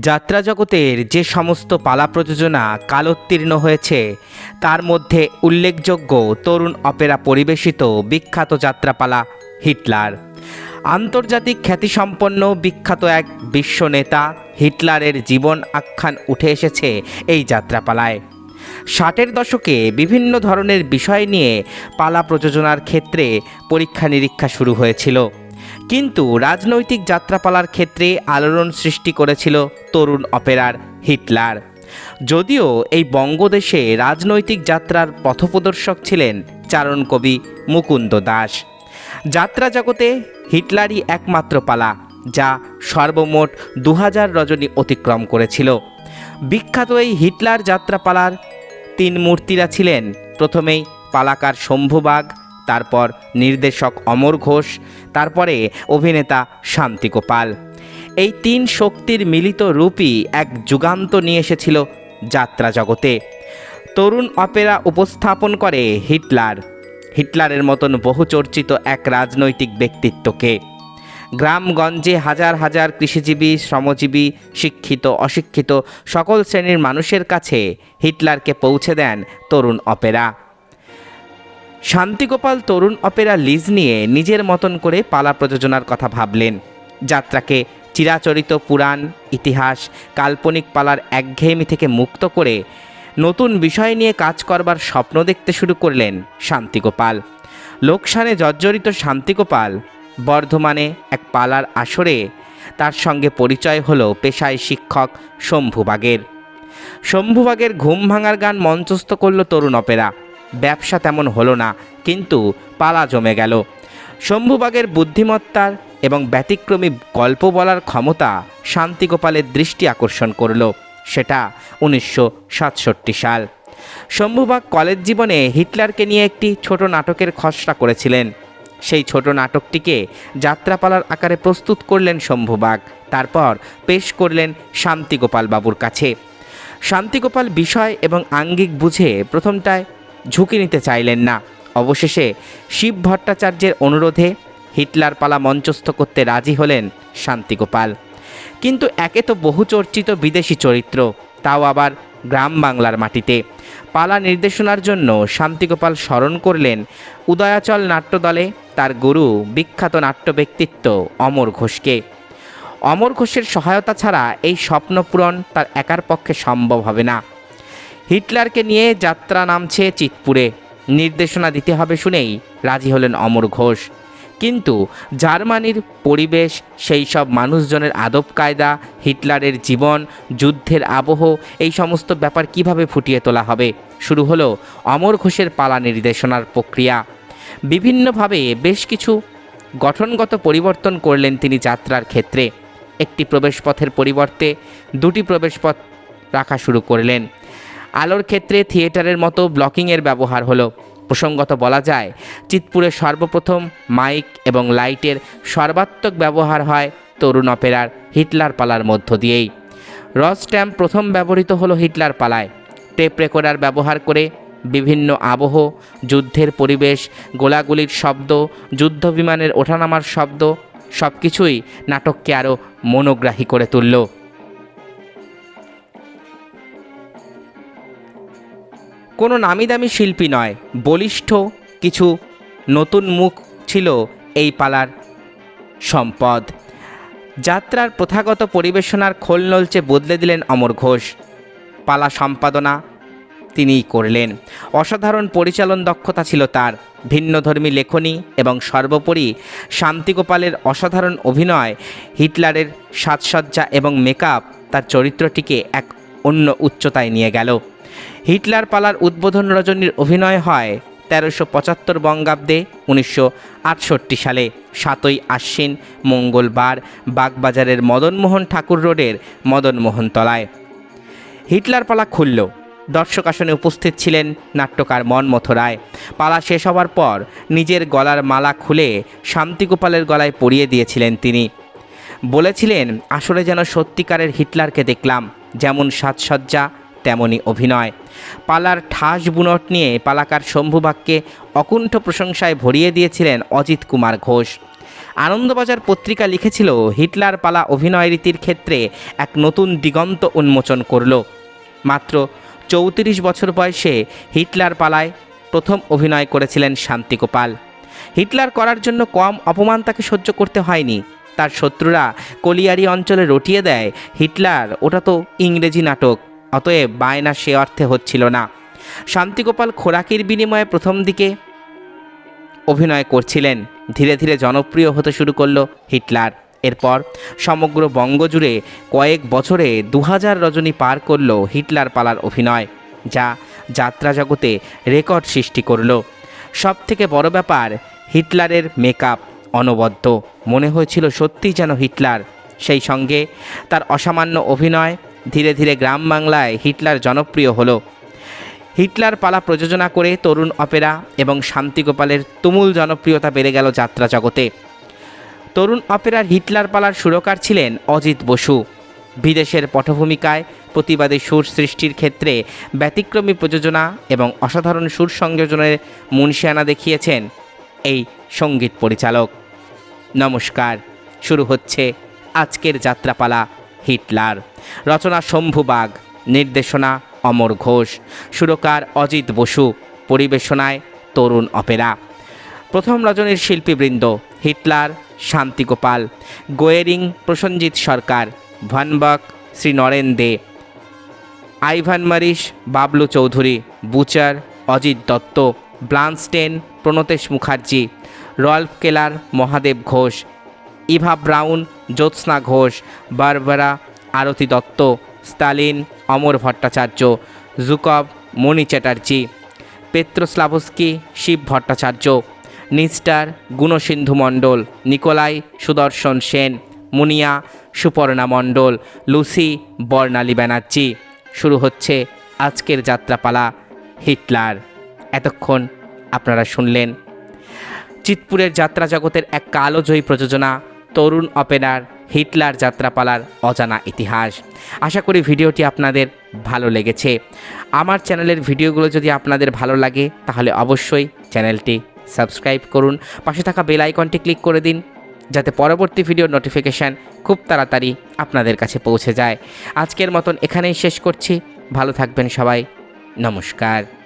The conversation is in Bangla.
যাত্রা জগতের যে সমস্ত পালা প্রযোজনা কালোত্তীর্ণ হয়েছে, তার মধ্যে উল্লেখযোগ্য তরুণ অপেরা পরিবেশিত বিখ্যাত যাত্রাপালা হিটলার। আন্তর্জাতিক খ্যাতিসম্পন্ন বিখ্যাত এক বিশ্ব নেতা হিটলারের জীবন আখ্যান উঠে এসেছে এই যাত্রাপালায়। ষাটের দশকে বিভিন্ন ধরনের বিষয় নিয়ে পালা প্রযোজনার ক্ষেত্রে পরীক্ষা নিরীক্ষা শুরু হয়েছিল। কিন্তু রাজনৈতিক যাত্রাপালার ক্ষেত্রে আলোড়ন সৃষ্টি করেছিল তরুণ অপেরার হিটলার। যদিও এই বঙ্গদেশে রাজনৈতিক যাত্রার পথপ্রদর্শক ছিলেন চারণ কবি মুকুন্দ দাস। যাত্রা জগতে হিটলারই একমাত্র পালা, যা সর্বমোট দু হাজার রজনী অতিক্রম করেছিল। বিখ্যাত এই হিটলার যাত্রাপালার তিন মূর্তিরা ছিলেন, প্রথমেই পালাকার শম্ভুবাগ তারপর নির্দেশক অমর ঘোষ, তারপরে অভিনেতা শান্তিগোপাল এই তিন শক্তির মিলিত রূপই এক যুগান্ত নিয়ে এসেছিল যাত্রা জগতে। তরুণ অপেরা উপস্থাপন করে হিটলার। হিটলারের মতন বহুচর্চিত এক রাজনৈতিক ব্যক্তিত্বকে। গ্রামগঞ্জে হাজার হাজার কৃষিজীবী, শ্রমজীবী, শিক্ষিত, অশিক্ষিত সকল শ্রেণির মানুষের কাছে হিটলারকে পৌঁছে দেন Tarun Opera. Shantigopal Tarun Opera lease নিয়ে নিজের মতন করে পালা প্রযোজনার কথা ভাবলেন। যাত্রাকে চিরাচরিত পুরাণ, ইতিহাস, কাল্পনিক পালার একঘেয়েমি থেকে মুক্ত করে নতুন বিষয় নিয়ে কাজ করবার স্বপ্ন দেখতে শুরু করলেন শান্তিগোপাল। লোকসানে জর্জরিত শান্তিগোপাল বর্ধমানে এক পালার আসরে তার সঙ্গে পরিচয় হলো পেশায় শিক্ষক শম্ভুবাগের। শম্ভুবাগের ঘুম ভাঙার গান মঞ্চস্থ করল তরুণ অপেরা। ব্যবসা তেমন হলো না, কিন্তু পালা জমে গেল। শম্ভুবাগের বুদ্ধিমত্তার এবং ব্যতিক্রমী গল্প বলার ক্ষমতা শান্তিগোপালের দৃষ্টি আকর্ষণ করল, সেটা উনিশশো সাতষট্টি সাল। শম্ভুবাগ কলেজ জীবনে হিটলারকে নিয়ে একটি ছোট নাটকের খসড়া করেছিলেন। সেই ছোট নাটকটিকে যাত্রাপালার আকারে প্রস্তুত করলেন শম্ভুবাগ, তারপর পেশ করলেন শান্তিগোপাল বাবুর কাছে। শান্তিগোপাল বিষয় এবং আঙ্গিক বুঝে প্রথমটায় ঝুঁকি নিতে চাইলেন না। অবশেষে শিব ভট্টাচার্যের অনুরোধে হিটলার পালা মঞ্চস্থ করতে রাজি হলেন শান্তিগোপাল। কিন্তু একে তো বহুচর্চিত বিদেশি চরিত্র, তাও আবার গ্রাম বাংলার মাটিতে। পালা নির্দেশনার জন্য শান্তিগোপাল স্মরণ করলেন উদয়াচল নাট্যদলে তার গুরু বিখ্যাত নাট্য ব্যক্তিত্ব অমর ঘোষকে। অমর ঘোষের সহায়তা ছাড়া এই স্বপ্নপূরণ তার একার পক্ষে সম্ভব হবে না। হিটলারকে নিয়ে যাত্রা নামছে চিতপুরে। নির্দেশনা দিতে হবে শুনেই রাজি হলেন অমর ঘোষ। কিন্তু জার্মানির পরিবেশ, সেই সব মানুষজনের আদব কায়দা, হিটলারের জীবন, যুদ্ধের আবহ, এই সমস্ত ব্যাপার কীভাবে ফুটিয়ে তোলা হবে? শুরু হলো অমর ঘোষের পালা নির্দেশনার প্রক্রিয়া। বিভিন্নভাবে বেশ কিছু গঠনগত পরিবর্তন করলেন তিনি যাত্রার ক্ষেত্রে। একটি প্রবেশপথের পরিবর্তে দুটি প্রবেশপথ রাখা শুরু করলেন। আলোর ক্ষেত্রে থিয়েটারের মতো ব্লকিংয়ের ব্যবহার হলো। প্রসঙ্গত বলা যায়, চিতপুরে সর্বপ্রথম মাইক এবং লাইটের সর্বাত্মক ব্যবহার হয় তরুণ অপেরার হিটলার পালার মধ্য দিয়েই। রস স্ট্যাম্প প্রথম ব্যবহৃত হলো হিটলার পালায়। টেপ রেকর্ডার ব্যবহার করে বিভিন্ন আবহ, যুদ্ধের পরিবেশ, গোলাগুলির শব্দ যুদ্ধ বিমানের ওঠানামার শব্দ সব কিছুই নাটককে আরও মনোগ্রাহী করে তুলল। কোনো নামি দামি শিল্পী নয়, বলিষ্ঠ কিছু নতুন মুখ ছিল এই পালার সম্পদ। যাত্রার প্রথাগত পরিবেশনার খোল নলচে বদলে দিলেন অমর ঘোষ। পালা সম্পাদনা তিনিই করলেন। অসাধারণ পরিচালন দক্ষতা ছিল তার। ভিন্নধর্মী লেখনী এবং সর্বোপরি শান্তিগোপালের অসাধারণ অভিনয়, হিটলারের সাজসজ্জা এবং মেকআপ তার চরিত্রটিকে এক অন্য উচ্চতায় নিয়ে গেল। হিটলার পালার উদ্বোধন রজনীর অভিনয় হয় তেরোশো পঁচাত্তর বঙ্গাব্দে উনিশশো আটষট্টি সালে। সাতই আশ্বিন, মঙ্গলবার, বাগবাজারের মদনমোহন ঠাকুর রোডের মদনমোহন তলায়। হিটলার পালা খুলল। দর্শক আসনে উপস্থিত ছিলেন নাট্যকার মনমথ রায়। পালা শেষ হওয়ার পর নিজের গলার মালা খুলে শান্তিগোপালের গলায় পরিয়ে দিয়েছিলেন তিনি। বলেছিলেন, আসলে যেন সত্যিকারের হিটলারকে দেখলাম, যেমন সাজসজ্জা তেমনই অভিনয়। পালার ঠাস বুনট নিয়ে পালাকার শম্ভুবাগকে অকুণ্ঠ প্রশংসায় ভরিয়ে দিয়েছিলেন অজিত কুমার ঘোষ। আনন্দবাজার পত্রিকা লিখেছিল, হিটলার পালা অভিনয় রীতির ক্ষেত্রে এক নতুন দিগন্ত উন্মোচন করল। মাত্র চৌত্রিশ বছর বয়সে হিটলার পালায় প্রথম অভিনয় করেছিলেন শান্তিগোপাল হিটলার করার জন্য কম অপমান তাকে সহ্য করতে হয়নি। তার শত্রুরা কলিয়ারি অঞ্চলে রটিয়ে দেয়, হিটলার, ওটা তো ইংরেজি নাটক। অতএব বায়না সে অর্থে হচ্ছিল না। শান্তিগোপাল খোরাকির বিনিময়ে প্রথম দিকে অভিনয় করছিলেন। ধীরে ধীরে জনপ্রিয় হতে শুরু করল হিটলার। এরপর সমগ্র বঙ্গজুড়ে কয়েক বছরে দু হাজার রজনী পার করল হিটলার পালার অভিনয়, যা যাত্রা জগতে রেকর্ড সৃষ্টি করল। সব থেকে বড় ব্যাপার, হিটলারের মেকআপ অনবদ্য। মনে হয়েছিল সত্যিই যেন হিটলার। সেই সঙ্গে তার অসামান্য অভিনয় ধীরে ধীরে গ্রাম বাংলায় হিটলার জনপ্রিয় হলো। হিটলার পালা প্রযোজনা করে তরুণ অপেরা এবং শান্তিগোপালের তুমুল জনপ্রিয়তা বেড়ে গেল যাত্রা জগতে। তরুণ অপেরার হিটলার পালার সুরকার ছিলেন অজিত বসু। বিদেশের পটভূমিকায় প্রতিবাদী সুর সৃষ্টির ক্ষেত্রে ব্যতিক্রমী প্রযোজনা এবং অসাধারণ সুর সংযোজনের মুন্সিয়ানা দেখিয়েছেন এই সংগীত পরিচালক। নমস্কার, শুরু হচ্ছে আজকের যাত্রাপালা। হিটলার। রচনা শম্ভু বাগ, নির্দেশনা অমর ঘোষ, সুরকার অজিত বসু, পরিবেশনায় তরুণ অপেরা। প্রথম রজনীর শিল্পীবৃন্দ, Hitler Shantigopal, Goering Prasenjit Sarkar, ভানবাক Shri Naren De, Ivan Maris Bablu Chowdhury, Butcher Ajit Dutta, ব্লানস্টেন Pranatesh Mukherjee, Rolf Keller Mahadev Ghosh, Eva Braun Jyotsna Ghosh, Barbara Arati Dutta Stalin Amar Bhattacharya, Zhukov, Mani Chatterjee, Petroslavsky, Shiv Bhattacharya, নিস্টার, Gunasindhu মণ্ডল, নিকোলাই সুদর্শন সেন, মুনিয়া সুপর্ণা মণ্ডল, লুসি বর্ণালী ব্যানার্জি। শুরু হচ্ছে আজকের যাত্রাপালা, হিটলার। এতক্ষণ আপনারা শুনলেন। চিতপুরের যাত্রা জগতের এক কালোজয়ী প্রযোজনা তরুণ অপেরার হিটলার যাত্রাপালার অজানা ইতিহাস। আশা করি ভিডিওটি আপনাদের ভালো লেগেছে। আমার চ্যানেলের ভিডিওগুলো যদি আপনাদের ভালো লাগে, তাহলে অবশ্যই চ্যানেলটি সাবস্ক্রাইব করুন। পাশে থাকা বেল আইকনটি ক্লিক করে দিন, যাতে পরবর্তী ভিডিওর নোটিফিকেশান খুব তাড়াতাড়ি আপনাদের কাছে পৌঁছে যায়। আজকের মতন এখানেই শেষ করছি। ভালো থাকবেন সবাই। নমস্কার।